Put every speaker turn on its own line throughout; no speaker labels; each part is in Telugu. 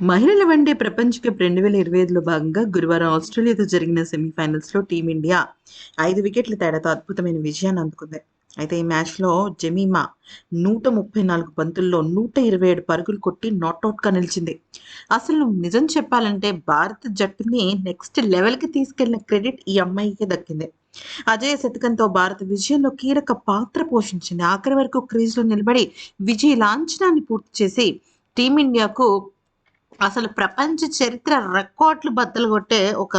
మహిళల వన్డే ప్రపంచ కప్ రెండు వేల ఇరవై ఐదులో భాగంగా గురువారం ఆస్ట్రేలియాతో జరిగిన సెమీఫైనల్స్లో టీమిండియా ఐదు వికెట్ల తేడాతో అద్భుతమైన విజయాన్ని అందుకుంది. అయితే ఈ మ్యాచ్లో జమీమా నూట ముప్పై నాలుగు బంతుల్లో నూట ఇరవై ఏడు పరుగులు కొట్టి నాట్అవుట్గా నిలిచింది. అసలు నిజం చెప్పాలంటే భారత జట్టుని నెక్స్ట్ లెవెల్కి తీసుకెళ్ళిన క్రెడిట్ ఈ అమ్మాయికే దక్కింది. అజయ శతకంతో భారత విజయంలో కీలక పాత్ర పోషించింది. ఆఖరి వరకు క్రీజ్లో నిలబడి విజయ లాంఛనాన్ని పూర్తి చేసి టీమిండియాకు అసలు ప్రపంచ చరిత్ర రికార్డులు బద్దలు కొట్టే ఒక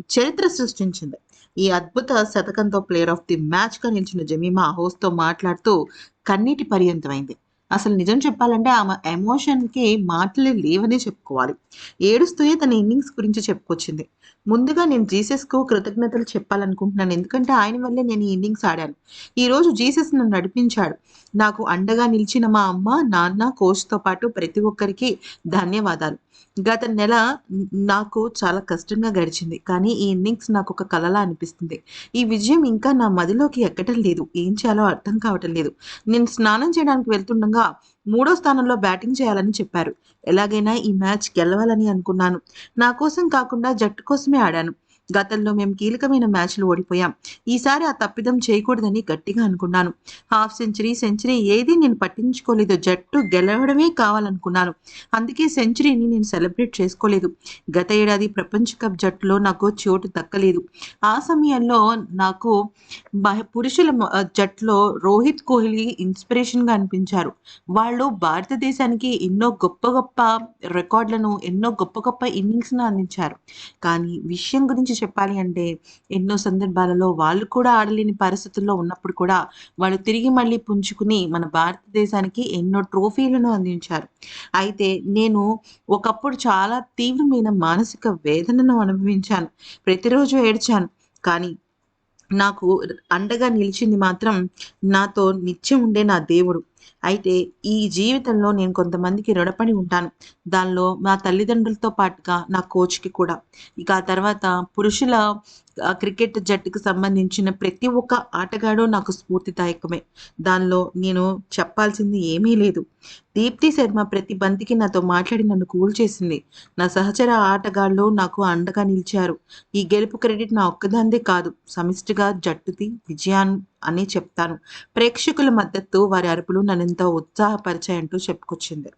చరిత్ర సృష్టించింది. ఈ అద్భుత శతకంతో ప్లేయర్ ఆఫ్ ది మ్యాచ్గా నిలిచిన జమీమా హోస్తో మాట్లాడుతూ కన్నీటి పర్యంతమైంది. అసలు నిజం చెప్పాలంటే ఆమె ఎమోషన్కి మాటలే లేవనే చెప్పుకోవాలి. ఏడుస్తూనే తన ఇన్నింగ్స్ గురించి చెప్పుకొచ్చింది. ముందుగా నేను జీసస్కు కృతజ్ఞతలు చెప్పాలనుకుంటున్నాను. ఎందుకంటే ఆయన వల్లే నేను ఈ ఇన్నింగ్స్ ఆడాను. ఈరోజు జీసస్ నన్ను నడిపించాడు. నాకు అండగా నిలిచిన మా అమ్మ నాన్న కోచ్తో పాటు ప్రతి ఒక్కరికి ధన్యవాదాలు. గత నెల నాకు చాలా కష్టంగా గడిచింది. కానీ ఈ ఇన్నింగ్స్ నాకు ఒక కలలా అనిపిస్తుంది. ఈ విజయం ఇంకా నా మదిలోకి ఎక్కటం లేదు. ఏం చేయాలో అర్థం కావటం లేదు. నేను స్నానం చేయడానికి వెళ్తుండగా మూడో స్థానంలో బ్యాటింగ్ చేయాలని చెప్పారు. ఎలాగైనా ఈ మ్యాచ్ గెలవాలని అనుకున్నాను. నా కోసం కాకుండా జట్టు కోసమే ఆడాను. గతంలో మేము కీలకమైన మ్యాచ్లు ఓడిపోయాం. ఈసారి ఆ తప్పిదం చేయకూడదని గట్టిగా అనుకున్నాను. హాఫ్ సెంచరీ సెంచరీ ఏది నేను పట్టించుకోలేదు. జట్టు గెలవడమే కావాలనుకున్నాను. అందుకే సెంచరీని నేను సెలబ్రేట్ చేసుకోలేదు. గత ఏడాది ప్రపంచ కప్ జట్టులో నాకు చోటు దక్కలేదు. ఆ సమయంలో నాకు పురుషుల జట్టులో రోహిత్ కోహ్లీ ఇన్స్పిరేషన్గా అనిపించారు. వాళ్ళు భారతదేశానికి ఎన్నో గొప్ప గొప్ప రికార్డులను ఎన్నో గొప్ప గొప్ప ఇన్నింగ్స్ను అందించారు. కానీ విషయం గురించి చెప్పాలి అంటే ఎన్నో సందర్భాలలో వాళ్ళు కూడా ఆడలేని పరిస్థితుల్లో ఉన్నప్పుడు కూడా వాళ్ళు తిరిగి మళ్ళీ పుంజుకుని మన భారతదేశానికి ఎన్నో ట్రోఫీలను అందించారు. అయితే నేను ఒకప్పుడు చాలా తీవ్రమైన మానసిక వేదనను అనుభవించాను. ప్రతిరోజు ఏడ్చాను. కానీ నాకు అండగా నిలిచింది మాత్రం నాతో నిత్యం ఉండే నా దేవుడు. అయితే ఈ జీవితంలో నేను కొంతమందికి రుణపడి ఉంటాను. దానిలో మా తల్లిదండ్రులతో పాటుగా నా కోచ్కి కూడా. ఇక ఆ తర్వాత పురుషుల క్రికెట్ జట్టుకు సంబంధించిన ప్రతి ఒక్క ఆటగాడు నాకు స్ఫూర్తిదాయకమే. దానిలో నేను చెప్పాల్సింది ఏమీ లేదు. దీప్తి శర్మ ప్రతి బంతికి నాతో మాట్లాడి నన్ను కూల్ చేసింది. నా సహచర ఆటగాళ్ళు నాకు అండగా నిలిచారు. ఈ గెలుపు క్రెడిట్ నా ఒక్కదాందే కాదు. సమిష్టిగా జట్టుది విజయాన్ని అని చెప్తాను. ప్రేక్షకుల మద్దతు వారి అరుపులు నన్ను ఎంతో ఉత్సాహపరిచాయంటూ చెప్పుకొచ్చింది.